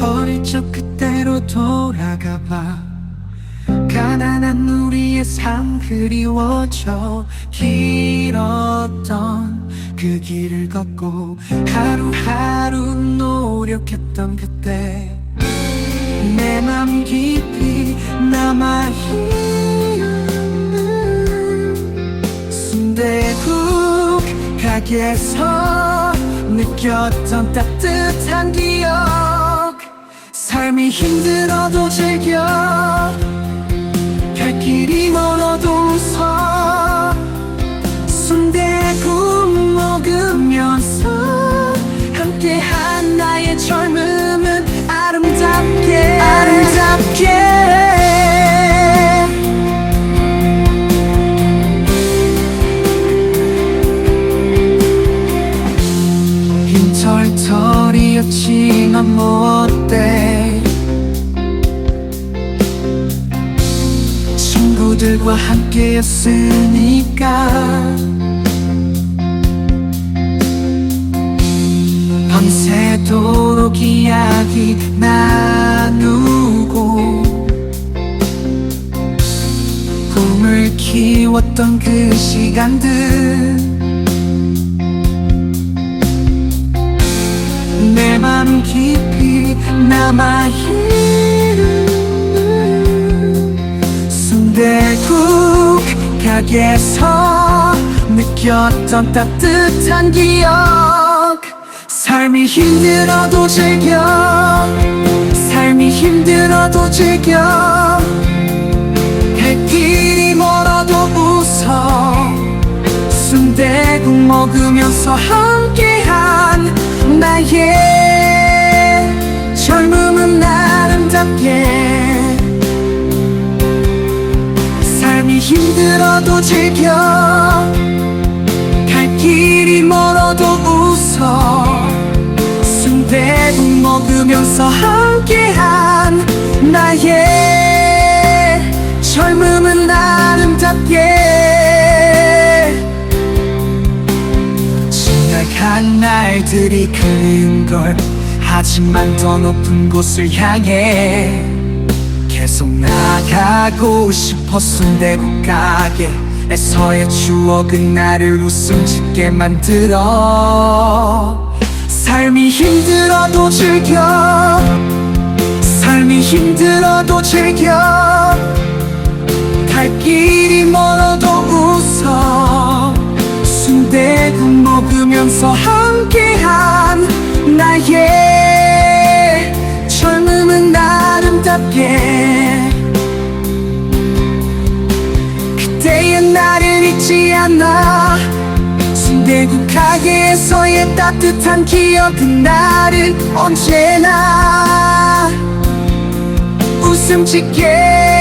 어릴 적 그때로 돌아가봐. 가난한 우리의 삶 그리워져. 길었던 그 길을 걷고 하루하루 노력했던 그때. 내 맘 깊이 남아있는 순대국 가게에서 느꼈던 따뜻한 기억 삶이 힘들어도 즐겨. 갈 길이 빈털털이었지만 뭐 어때? 친구들과 함께였으니까. 밤새도록 이야기 나누고 꿈을 키웠던 그 시간들 남아있는 순대국 가게에서 느꼈던 따뜻한 기억. 삶이 힘들어도 즐겨. 삶이 힘들어도 즐겨. 갈 길이 멀어도 웃어 순대국 먹으면서 함께한 나의 젊음은 아름답게. 삶이 힘들어도 즐겨. 갈 길이 멀어도 웃어. 순대국 먹으면서 함께한 나의 젊음은 아름답게. 지나간 날들이 큰걸 하지만 더 높은 곳을 향해 계속 나가고 싶어 순대국 가게 에서의 추억은 나를 웃음 짓게 만들어. 삶이 힘들어도 즐겨. 삶이 힘들어도 즐겨. 갈 길이 멀어도 웃어. 순대국 먹으면서 아름답게 그때의 나를 잊지 않아 순대국 가게에서의 따뜻한 기억은 나를 언제나 웃음 짓게